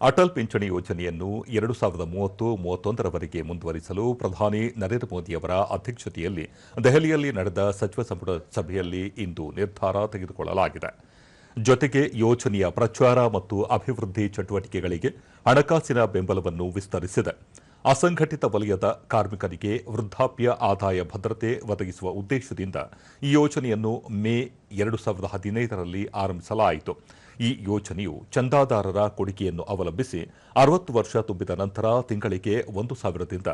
ಅಟಲ್ ಪಿಂಚಣಿ ಯೋಜನೆಯನ್ನು ಎರಡು ಸಾವಿರದ ಮೂವತ್ತು ಮೂವತ್ತೊಂದರವರೆಗೆ ಮುಂದುವರಿಸಲು ಪ್ರಧಾನಿ ನರೇಂದ್ರ ಮೋದಿಯವರ ಅಧ್ಯಕ್ಷತೆಯಲ್ಲಿ ದೆಹಲಿಯಲ್ಲಿ ನಡೆದ ಸಚಿವ ಸಂಪುಟ ಸಭೆಯಲ್ಲಿ ಇಂದು ನಿರ್ಧಾರ ತೆಗೆದುಕೊಳ್ಳಲಾಗಿದೆ. ಜೊತೆಗೆ ಯೋಜನೆಯ ಪ್ರಚಾರ ಮತ್ತು ಅಭಿವೃದ್ಧಿ ಚಟುವಟಿಕೆಗಳಿಗೆ ಹಣಕಾಸಿನ ಬೆಂಬಲವನ್ನು ವಿಸ್ತರಿಸಿದೆ. ಅಸಂಘಟಿತ ವಲಯದ ಕಾರ್ಮಿಕರಿಗೆ ವೃದ್ಧಾಪ್ಯ ಆದಾಯ ಭದ್ರತೆ ಒದಗಿಸುವ ಉದ್ದೇಶದಿಂದ ಈ ಯೋಜನೆಯನ್ನು ಮೇ ಎರಡು ಸಾವಿರದ ಹದಿನೈದರಲ್ಲಿ ಆರಂಭಿಸಲಾಯಿತು. ಈ ಯೋಜನೆಯು ಚಂದಾದಾರರ ಕೊಡುಗೆಯನ್ನು ಅವಲಂಬಿಸಿ ಅರವತ್ತು ವರ್ಷ ತುಂಬಿದ ನಂತರ ತಿಂಗಳಿಗೆ ಒಂದು ಸಾವಿರದಿಂದ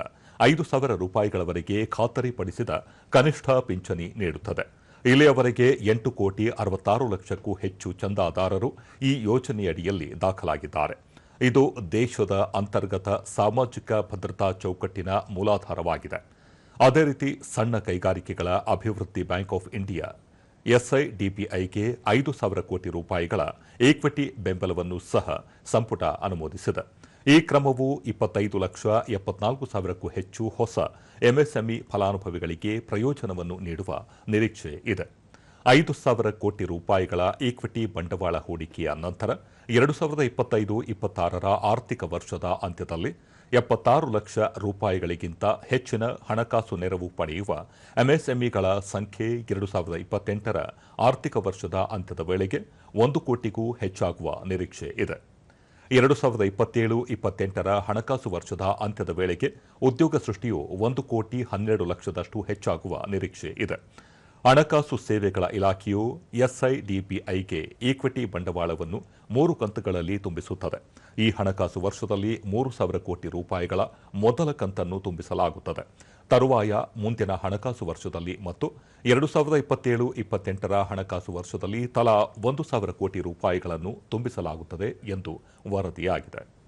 ಐದು ಸಾವಿರ ರೂಪಾಯಿಗಳವರೆಗೆ ಖಾತರಿಪಡಿಸಿದ ಕನಿಷ್ಠ ಪಿಂಚಣಿ ನೀಡುತ್ತದೆ. ಇಲ್ಲಿಯವರೆಗೆ ಎಂಟು ಕೋಟಿ ಅರವತ್ತಾರು ಲಕ್ಷಕ್ಕೂ ಹೆಚ್ಚು ಚಂದಾದಾರರು ಈ ಯೋಜನೆಯಡಿಯಲ್ಲಿ ದಾಖಲಾಗಿದ್ದಾರೆ. ಇದು ದೇಶದ ಅಂತರ್ಗತ ಸಾಮಾಜಿಕ ಭದ್ರತಾ ಚೌಕಟ್ಟಿನ ಮೂಲಾಧಾರವಾಗಿದೆ. ಅದೇ ರೀತಿ ಸಣ್ಣ ಕೈಗಾರಿಕೆಗಳ ಅಭಿವೃದ್ಧಿ ಬ್ಯಾಂಕ್ ಆಫ್ ಇಂಡಿಯಾ, ಎಸ್ಐಡಿಪಿಐಗೆ ಐದು ಸಾವಿರ ಕೋಟಿ ರೂಪಾಯಿಗಳ ಈಕ್ವಿಟಿ ಬೆಂಬಲವನ್ನು ಸಹ ಸಂಪುಟ ಅನುಮೋದಿಸಿದೆ. ಈ ಕ್ರಮವು ಇಪ್ಪತ್ತೈದು ಲಕ್ಷ ಎಪ್ಪತ್ನಾಲ್ಕು ಸಾವಿರಕ್ಕೂ ಹೆಚ್ಚು ಹೊಸ ಎಂಎಸ್ಎಂಇ ಫಲಾನುಭವಿಗಳಿಗೆ ಪ್ರಯೋಜನವನ್ನು ನೀಡುವ ನಿರೀಕ್ಷೆ ಇದೆ. ಐದು ಸಾವಿರ ಕೋಟಿ ರೂಪಾಯಿಗಳ ಈಕ್ವಿಟಿ ಬಂಡವಾಳ ಹೂಡಿಕೆಯ ನಂತರ ಎರಡು ಸಾವಿರದ ಇಪ್ಪತ್ತೈದು ಇಪ್ಪತ್ತಾರರ ಆರ್ಥಿಕ ವರ್ಷದ ಅಂತ್ಯದಲ್ಲಿ ಎಪ್ಪತ್ತಾರು ಲಕ್ಷ ರೂಪಾಯಿಗಳಿಗಿಂತ ಹೆಚ್ಚಿನ ಹಣಕಾಸು ನೆರವು ಪಡೆಯುವ ಎಂಎಸ್ಎಂಇಗಳ ಸಂಖ್ಯೆ ಎರಡು ಸಾವಿರದ ಇಪ್ಪತ್ತೆಂಟರ ಆರ್ಥಿಕ ವರ್ಷದ ಅಂತ್ಯದ ವೇಳೆಗೆ ಒಂದು ಕೋಟಿಗೂ ಹೆಚ್ಚಾಗುವ ನಿರೀಕ್ಷೆ ಇದೆ. ಎರಡು ಸಾವಿರದ ಇಪ್ಪತ್ತೇಳು ಇಪ್ಪತ್ತೆಂಟರ ಹಣಕಾಸು ವರ್ಷದ ಅಂತ್ಯದ ವೇಳೆಗೆ ಉದ್ಯೋಗ ಸೃಷ್ಟಿಯು ಒಂದು ಕೋಟಿ ಹನ್ನೆರಡು ಲಕ್ಷದಷ್ಟು ಹೆಚ್ಚಾಗುವ ನಿರೀಕ್ಷೆ ಇದೆ. ಹಣಕಾಸು ಸೇವೆಗಳ ಇಲಾಖೆಯು ಎಸ್ಐಡಿಪಿಐಗೆ ಈಕ್ವಿಟಿ ಬಂಡವಾಳವನ್ನು ಮೂರು ಕಂತುಗಳಲ್ಲಿ ತುಂಬಿಸುತ್ತದೆ. ಈ ಹಣಕಾಸು ವರ್ಷದಲ್ಲಿ ಮೂರು ಸಾವಿರ ಕೋಟಿ ರೂಪಾಯಿಗಳ ಮೊದಲ ಕಂತನ್ನು ತುಂಬಿಸಲಾಗುತ್ತದೆ. ತರುವಾಯ ಮುಂದಿನ ಹಣಕಾಸು ವರ್ಷದಲ್ಲಿ ಮತ್ತು ಎರಡು ಸಾವಿರದ ಇಪ್ಪತ್ತೇಳು, ಇಪ್ಪತ್ತೆಂಟರ ಹಣಕಾಸು ವರ್ಷದಲ್ಲಿ ತಲಾ ಒಂದು ಸಾವಿರ ಕೋಟಿ ರೂಪಾಯಿಗಳನ್ನು ತುಂಬಿಸಲಾಗುತ್ತದೆ ಎಂದು ವರದಿಯಾಗಿದೆ.